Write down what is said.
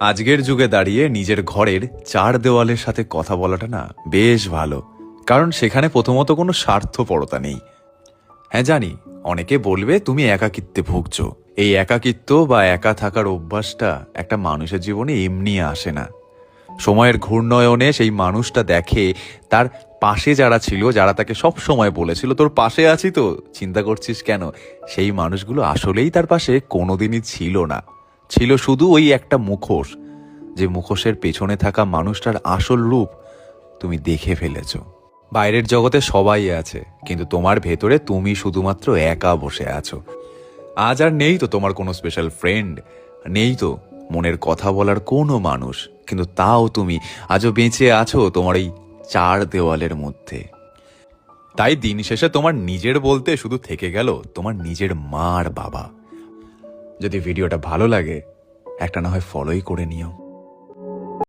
আজকের যুগে দাঁড়িয়ে নিজের ঘরের চার দেওয়ালের সাথে কথা বলাটা না বেশ ভালো, কারণ সেখানে প্রথমত কোনো স্বার্থপরতা নেই। হ্যাঁ জানি, অনেকে বলবে তুমি একাকিত্বে ভুগছ। এই একাকিত্ব বা একা থাকার অভ্যাসটা একটা মানুষের জীবনে এমনি আসে না। সময়ের ঘূর্ণয়নে সেই মানুষটা দেখে তার পাশে যারা ছিল, যারা তাকে সব সময় বলেছিল, তোর পাশে আছি তো, চিন্তা করছিস কেন? সেই মানুষগুলো আসলেই তার পাশে কোনোদিনই ছিল না। ছিল শুধু ওই একটা মুখোশ, যে মুখোশের পেছনে থাকা মানুষটার আসল রূপ তুমি দেখে ফেলেছ। বাইরের জগতে সবাই আছে, কিন্তু তোমার ভেতরে তুমি শুধুমাত্র একা বসে আছো। আজ আর নেই তো তোমার কোনো স্পেশাল ফ্রেন্ড নেই তো মনের কথা বলার কোনো মানুষ, কিন্তু তাও তুমি আজও বেঁচে আছো তোমার এই চার দেওয়ালের মধ্যে। তাই দিন শেষে তোমার নিজের বলতে শুধু থেকে গেল তোমার নিজের মা আর বাবা। যদি ভিডিওটা ভালো লাগে একটা না হয় ফলোই করে নিও।